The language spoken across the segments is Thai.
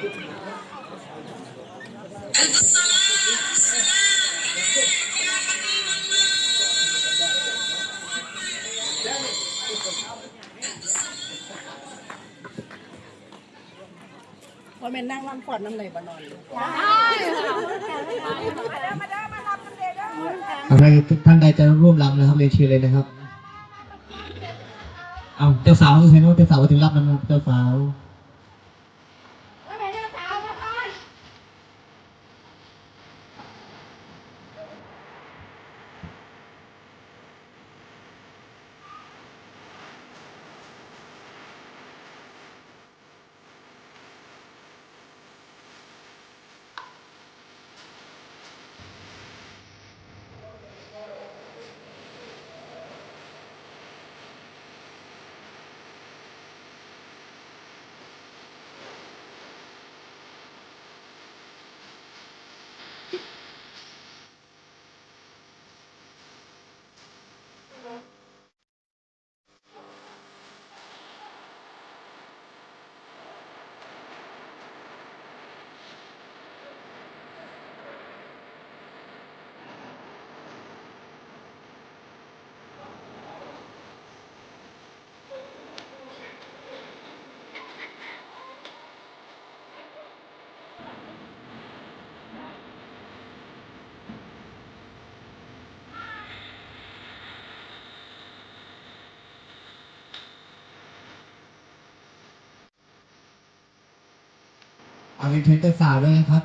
ว่าแม่นั่งลำปอดน้ำไหลบ่นอนอะไรท่านใดจะร่วมรำนะครับเรียนเชิญเลยนะครับ เอาเจ้าสาวเห็นว่าเจ้าสาวถึงรับนะครับเจ้าสาว เอาเรียนเชิญเจ้าสาวด้วยนะครับ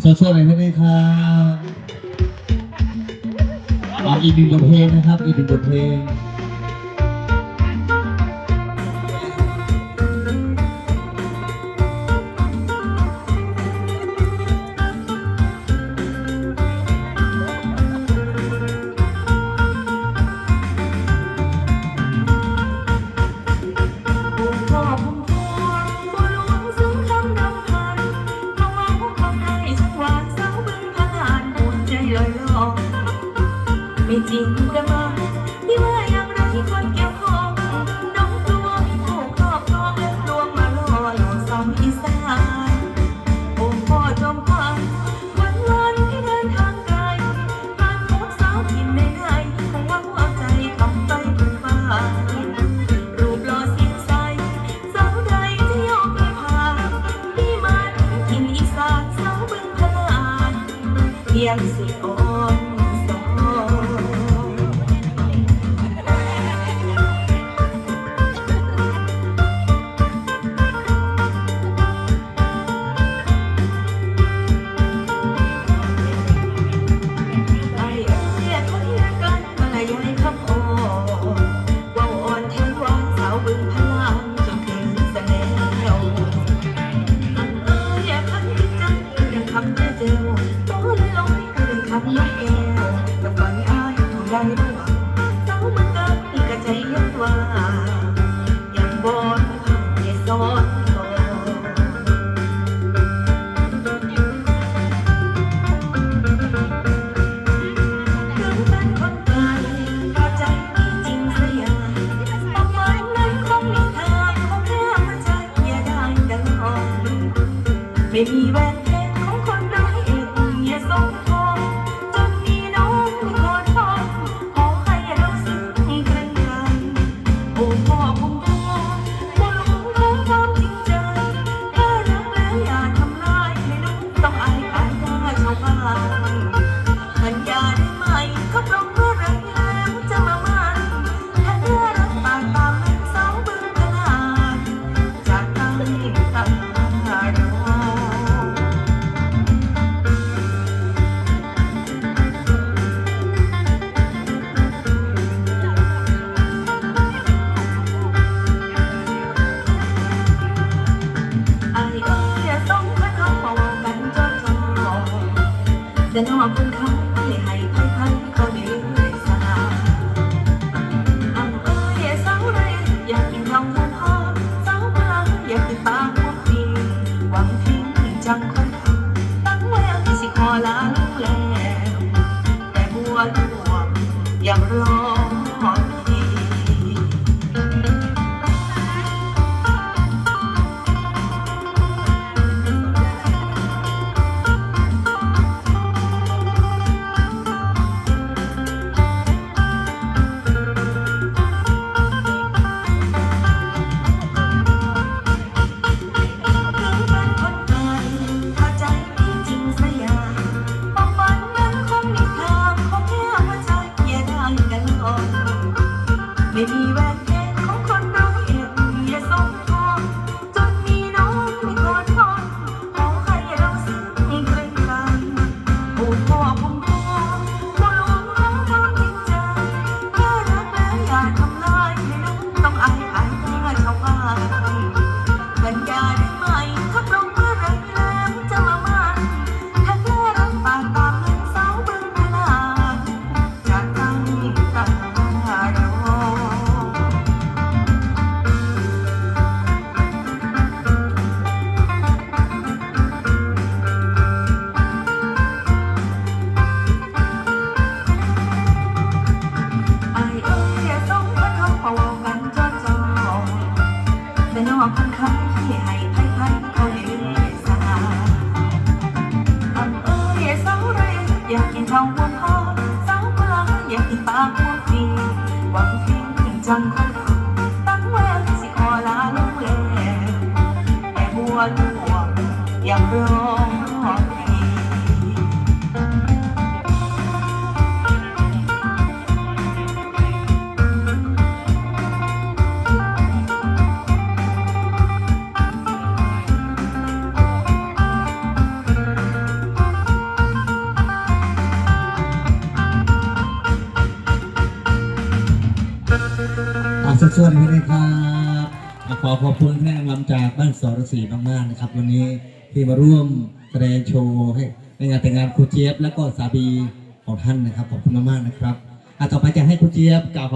โซโซ่หน่อยได้ไหมครับอีกหนึ่งบทเพลงนะครับ อีกหนึ่งบทเพลง ล่นลอกไม่จริงก็มองที่ว่ายังรักที่คนแก้วของน้องตัวมีผู้ครอบครองและตัวมาล่อหลอกซ้ำอีสานโอ้พ่อจอมควันวันวันที่เดินทางไกลผ่านพบสาวทิมในไทยคงว่าผู้เอาใจทำไปบนฟ้ารูปหล่อสิ้นใจสาใดที่ยอมเคยผ่านที่มันกินอีสานสาวบึงพาเพียงสิ บึงพลังจนเกินแสนแล้วอันเอ้แอบพันจังยังขับม่เจ้าตัวลอยลอยยัลูแก้วแต่ฝันอายถูกได้บ้างเจ้ามันเกินกระใจยับว่ายังบอดยังซ้อ Maybe you ใหม่ก็ตรงากกินข้าวหัวพ่อสาวพลังอยากกินปลาหัวฟรีหวังทิ้งจังคน สดสวัสดีนะครับขอขอบคุณแม่ลำจากบ้านสรศรีมากๆนะครับ วันนี้ที่มาร่วมแสดงโชว์ให้ในงานแต่งงานครูเจี๊ยบและก็สาบีของท่านนะครับขอบคุณมากๆนะครับอะต่อไปจะให้ครูเจี๊ยบกล่าว